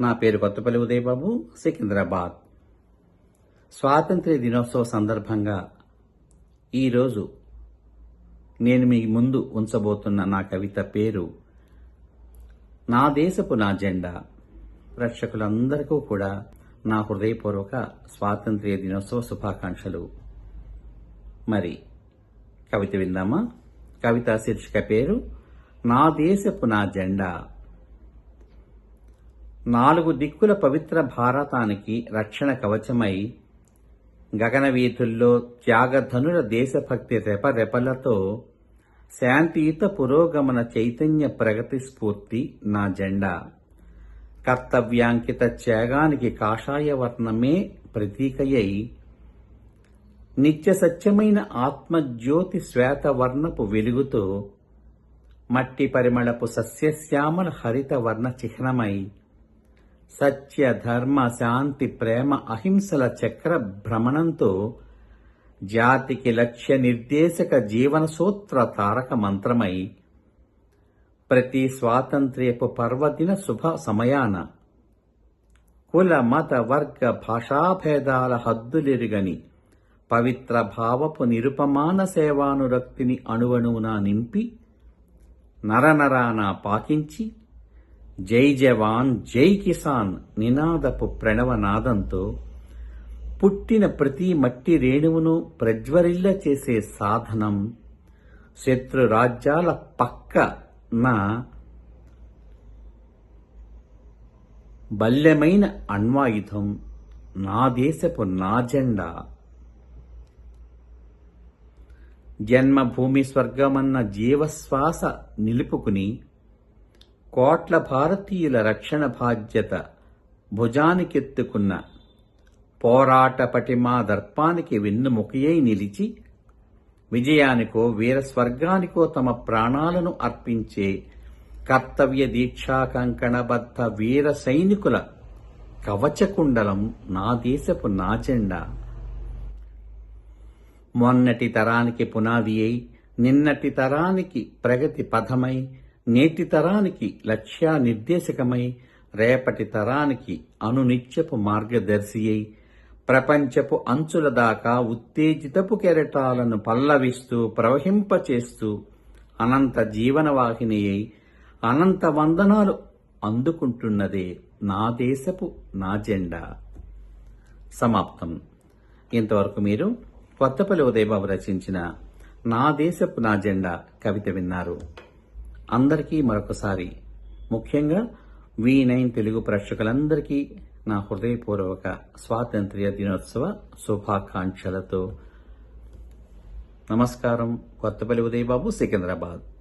నా పేరు కొత్తపల్లి ఉదయబాబు సికింద్రాబాద్. స్వాతంత్ర్య దినోత్సవ సందర్భంగా ఈరోజు నేను మీ ముందు ఉంచబోతున్న నా కవిత పేరు నా దేశపు నా జెండా. ప్రేక్షకులందరికీ కూడా నా హృదయపూర్వక స్వాతంత్ర్య దినోత్సవ శుభాకాంక్షలు. మరి కవిత విందామా? కవిత శీర్షిక పేరు నా దేశపు నా జెండా. నాలుగు దిక్కుల పవిత్ర భారతానికి రక్షణ కవచమై గగనవీధుల్లో త్యాగధనుల దేశభక్తి రెపరెపలతో శాంతియుత పురోగమన చైతన్య ప్రగతి స్ఫూర్తి నా జెండా. కర్తవ్యాంకిత త్యాగానికి కాషాయ వర్ణమే ప్రతీకయై నిత్య సత్యమైన ఆత్మజ్యోతి శ్వేతవర్ణపు వెలుగుతో మట్టి పరిమళపు సస్యశ్యామల హరిత వర్ణ చిహ్నమై సత్య ధర్మ శాంతి ప్రేమ అహింసల చక్ర భ్రమణంతో జాతికి లక్ష్య నిర్దేశక జీవన సూత్ర తారక మంత్రమై ప్రతి స్వాతంత్ర్యపు పర్వదిన శుభ సమయాన కుల మత వర్గ భాషాభేదాల హద్దులెరుగని పవిత్ర భావపు నిరుపమాన సేవానురక్తిని అణువణువున నింపి నరనరాన పాకించి జై జవాన్ జై కిసాన్ నినాదపు ప్రణవనాదంతో పుట్టిన ప్రతి మట్టి రేణువును ప్రజ్వరిల్ల చేసే సాధనం శత్రు రాజ్యాల పక్కన బల్యమైన అణ్వాయుధం నా దేశపు నా జెండా. జన్మభూమి స్వర్గమన్న జీవశ్వాస నిలుపుకుని కోట్ల భారతీయుల రక్షణ బాధ్యత భుజానికెత్తుకున్న పోరాట పటిమా దర్పానికి వెన్నుముకయై నిలిచి విజయానికో వీర స్వర్గానికో తమ ప్రాణాలను అర్పించే కర్తవ్య దీక్షా కంకణబద్ధ వీర సైనికుల కవచకుండలం నా దేశపు నా జెండా. మొన్నటి తరానికి పునాది అయి నిన్నటి తరానికి ప్రగతి పథమై నేటి తరానికి లక్ష్య నిర్దేశకమై రేపటి తరానికి అనునిత్యపు మార్గదర్శి అయి ప్రపంచపు అంచుల దాకా ఉత్తేజితపు కెరటాలను పల్లవిస్తూ ప్రవహింపచేస్తూ అనంత జీవనవాహిని అయి అనంత వందనాలు అందుకుంటున్నదే నా దేశపు నా జెండా. సమాప్తం. ఇంతవరకు మీరు కొత్తపల్లి ఉదయబాబు రచించిన నా దేశపు నా జెండా కవిత విన్నారు. అందరికీ మరొకసారి. ముఖ్యంగా వి నైన్ తెలుగు ప్రేక్షకులందరికీ నా హృదయపూర్వక స్వాతంత్ర్య దినోత్సవ శుభాకాంక్షలతో. నమస్కారం. కొత్తపల్లి ఉదయబాబు సికింద్రాబాద్.